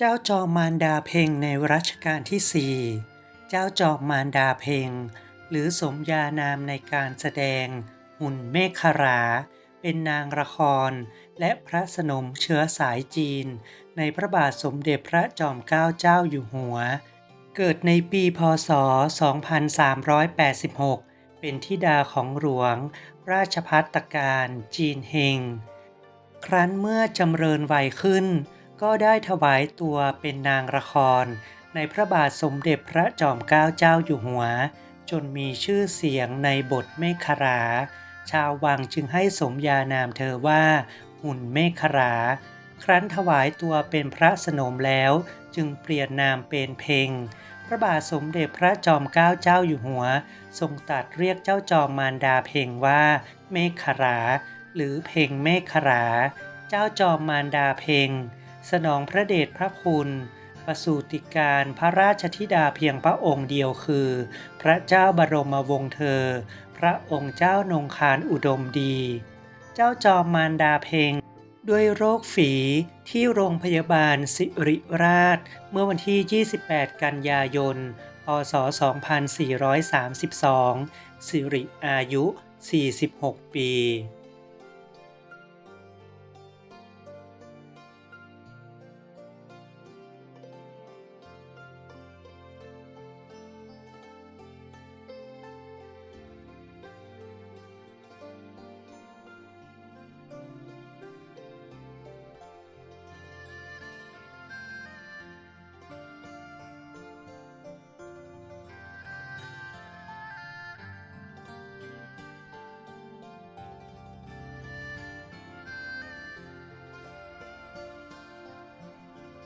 เจ้าจอมมารดาเพ็งในรัชกาลที่สี่เจ้าจอมมารดาเพ็งหรือสมญานามในการแสดง หุ่นเมฆขรา เป็นนางละคร และพระสนมเชื้อสายจีน ในพระบาทสมเด็จพระจอมเกล้าเจ้าอยู่หัว เกิดในปีพศ 2386 เป็นธิดาของหลวง ราชพัฒการจีนเฮง ครั้นเมื่อจำเริญวัยขึ้น ก็ได้ถวายตัวเป็นนางละคร ในพระบาทสมเด็จพระจอมเกล้าเจ้าอยู่หัว จนมีชื่อเสียงในบทเมฆขรา ชาววังจึงให้สมญานามเธอว่า หุ่นเมฆขรา ครั้นถวายตัวเป็นพระสนมแล้วจึงเปลี่ยนนามเป็นเพ็งพระบาทสมเด็จพระจอมเกล้าเจ้าอยู่หัว ทรงตัดเรียกเจ้าจอมมารดาเพ็งว่า เมฆขรา หรือเพ็งเมฆขรา เจ้าจอมมารดาเพ็ง สนองพระเดชพระคุณประสูติการพระราชธิดาเพียงพระองค์เดียวคือ พระเจ้าบรมวงศ์เธอ พระองค์เจ้านงคารอุดมดี เจ้าจอมมารดาเพงด้วยโรคฝีที่โรงพยาบาลสิริราช เมื่อวันที่ 28 กันยายน พศ 2432 สิริอายุ 46 ปี